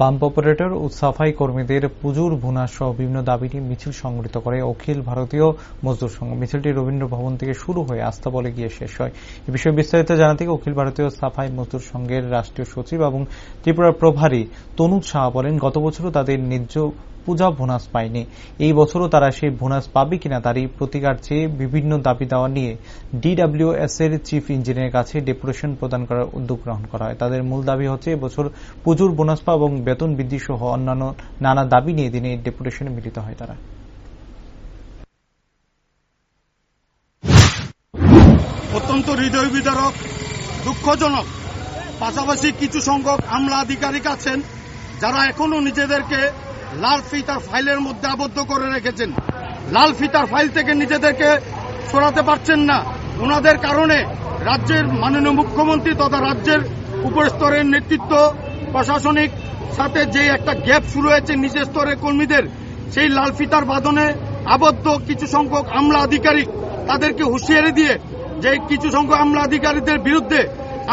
Pump operator ও সাফাই কর্মীদের পুজোর বোনাস সহ বিভিন্ন দাবি নিয়ে মিছিল সংগঠিত করে অখিল ভারতীয় মজদুর সংঘ। মিছিলটি রবীন্দ্র ভবন থেকে শুরু হয়ে আস্থা বলে গিয়ে শেষ হয়। এ বিষয়ে বিস্তারিত জানাতে অখিল ভারতীয় সাফাই মজদুর সংঘের রাষ্ট্রীয় সচিব এবং ত্রিপুরার প্রভারী তনুজ সাহা বলেন, গত বছরও তাদের ন্যায্য পূজা বোনাস পায়নি। এই বছরও তারা সেই বোনাস পাবে কিনা তারই প্রতিকার চেয়ে বিভিন্ন দাবি দেওয়া নিয়ে ডিডব্লিউএস এর চিফ ইঞ্জিনিয়ারের কাছে ডেপুটেশন প্রদান করার উদ্যোগ গ্রহণ করা হয়। তাদের মূল দাবি হচ্ছে এবছর পুজোর বোনাস পা এবং বেতন বৃদ্ধি সহ অন্যান্য নানা দাবি নিয়ে দিনে ডেপুটেশনে মিলিত হয় তারা। অত্যন্ত হৃদয় বিদারক, দুঃখজনক। পাশাপাশি কিছু সংখ্যক আমলা আধিকারিক আছেন, যারা এখনও নিজেদেরকে লাল ফিতার ফাইলের মধ্যে আবদ্ধ করে রেখেছেন। লাল ফিতার ফাইল থেকে নিজেদেরকে সরাতে পারছেন না। ওনাদের কারণে রাজ্যের মাননীয় মুখ্যমন্ত্রী তথা রাজ্যের উপরস্তরের নেতৃত্ব, প্রশাসনিক সাথে যে একটা গ্যাপ শুরু হয়েছে নিচের স্তরের কর্মীদের, সেই লাল ফিতার বাঁধনে আবদ্ধ কিছু সংখ্যক আমলা আধিকারিক তাদেরকে হুঁশিয়ারি দিয়ে যে কিছু সংখ্যক আমলা আধিকারিকদের বিরুদ্ধে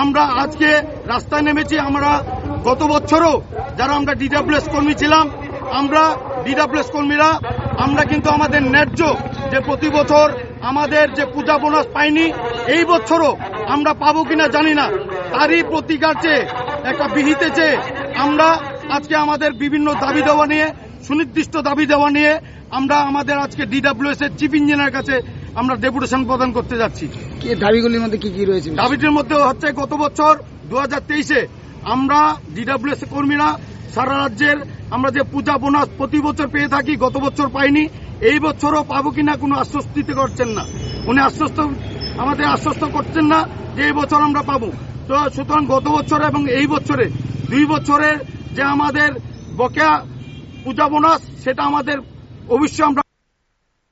আমরা আজকে রাস্তায় নেমেছি। আমরা গত বছরও যারা আমরা ডিডাব্লিউএস কর্মী ছিলাম, আমরা ডিডাব্লিউএস কর্মীরা, আমরা কিন্তু আমাদের ন্যায্য যে প্রতি বছর আমাদের যে পূজা বোনাস পাইনি, এই বছরও আমরা পাবো কিনা জানি না। তারই প্রতিকার চেয়ে, একটা বিহিতে চেয়ে আমরা আজকে আমাদের বিভিন্ন দাবি দেওয়া নিয়ে সুনির্দিষ্ট দাবি দেওয়া নিয়ে আমরা আমাদের আজকে ডিডাব্লিউএস এর চিফ ইঞ্জিনিয়ার কাছে আমরা ডেপুটেশন প্রদান করতে যাচ্ছি। দাবিগুলির মধ্যে কি কি রয়েছে? দাবিটির মধ্যে হচ্ছে গত বছর দু হাজার তেইশে আমরা ডিডাব্লিউএস কর্মীরা সারা রাজ্যের আমরা যে পূজা বোনাস প্রতি বছর পেয়ে থাকি গত বছর পাইনি এই বছরও পাবো কিনা কোনো আশ্বস্তিতে করছেন না। উনি আশ্বস্ত আমাদের আশ্বস্ত করছেন না যে এই বছর আমরা পাবো। তো সুতরাং গত বছর এবং এই বছরে, দুই বছরের যে আমাদের বকেয়া পূজা বোনাস, সেটা আমাদের অবশ্যই আমরা